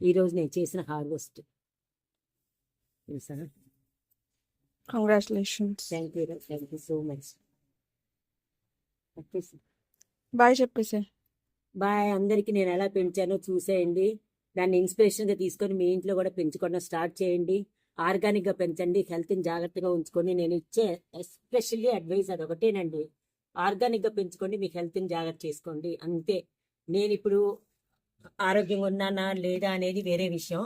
ఈరోజు నేను చేసిన హార్వెస్ట్. తెలుసా congratulations thank you thank you so much bye చెప్పేసే bye అందరికీ నేను ఎలా పెంచానో చూసేయండి. దాన్ని ఇన్స్పిరేషన్గా తీసుకొని మీ ఇంట్లో కూడా పెంచుకోవడం స్టార్ట్ చేయండి. ఆర్గానిక్గా పెంచండి. హెల్త్ని జాగ్రత్తగా ఉంచుకొని నేను ఇచ్చే ఎస్పెషల్లీ అడ్వైస్ అది ఒకటేనండి. ఆర్గానిక్గా పెంచుకోండి మీ హెల్త్ని జాగ్రత్త చేసుకోండి. అంతే. నేను ఇప్పుడు ఆరోగ్యంగా ఉన్నానా లేదా అనేది వేరే విషయం.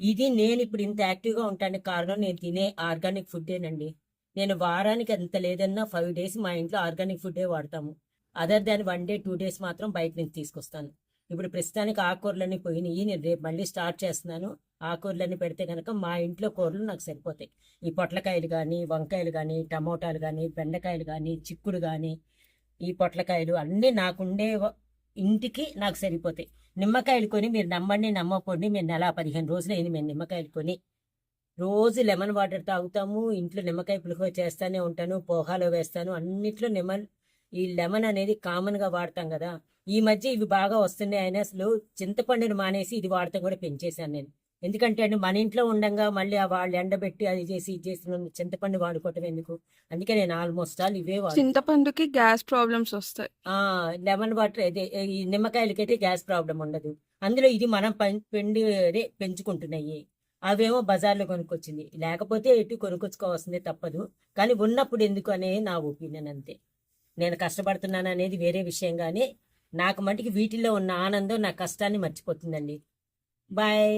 ఇది నేను ఇప్పుడు ఇంత యాక్టివ్గా ఉంటానికి కారణం నేను తినే ఆర్గానిక్ ఫుడ్డేనండి. నేను వారానికి అంత లేదన్నా ఫైవ్ డేస్ మా ఇంట్లో ఆర్గానిక్ ఫుడ్డే వాడతాము. Other than one day two days మాత్రం బయట నుంచి తీసుకొస్తాను. ఇప్పుడు ప్రస్తుతానికి ఆకుకూరలన్నీ పోయినాయి. నేను రేపు మళ్ళీ స్టార్ట్ చేస్తున్నాను. ఆకుకూరలన్నీ పెడితే కనుక మా ఇంట్లో కూరలు నాకు సరిపోతాయి. ఈ పొట్లకాయలు కానీ వంకాయలు కానీ టమోటాలు కానీ బెండకాయలు కానీ చిక్కుడు కానీ ఈ పొట్లకాయలు అన్నీ నాకుండే ఇంటికి నాకు సరిపోతాయి. నిమ్మకాయలు కొని మీరు నమ్మండి నమ్మకండి మీరు నెల పదిహేను రోజులు అయింది మేము నిమ్మకాయలు కొని. రోజు లెమన్ వాటర్ తాగుతాము ఇంట్లో నిమ్మకాయ పులిహోర చేస్తానే ఉంటాను పోహాలో వేస్తాను అన్నిట్లో లెమన్ ఈ లెమన్ అనేది కామన్గా వాడతాం కదా. ఈ మధ్య ఇవి బాగా వస్తున్నాయి అయినా అసలు చింతపండుని మానేసి ఇది వాడటం కూడా పెంచేశాను నేను. ఎందుకంటే అండి మన ఇంట్లో ఉండంగా మళ్ళీ ఆ వాళ్ళు ఎండబెట్టి అది చేసి ఇది చేసి చింతపండు వాడుకోవటం ఎందుకు? అందుకే నేను ఆల్మోస్ట్ ఆల్ ఇవే చింతపండుకి గ్యాస్ ప్రాబ్లమ్స్ వస్తాయి. ఆ లెమన్ వాటర్ అదే ఈ నిమ్మకాయలకైతే గ్యాస్ ప్రాబ్లం ఉండదు. అందులో ఇది మనం పిండి అదే పెంచుకుంటున్నాయి. అవేమో బజార్లో కొనుక్కొచ్చింది. లేకపోతే ఎటు కొనుక్కొచ్చుకోవాల్సిందే తప్పదు. కానీ ఉన్నప్పుడు ఎందుకు అనేది నా ఒపీనియన్ అంతే. నేను కష్టపడుతున్నాను అనేది వేరే విషయం కానీ నాకు మటుకు వీటిల్లో ఉన్న ఆనందం నా కష్టాన్ని మర్చిపోతుందండి. బాయ్.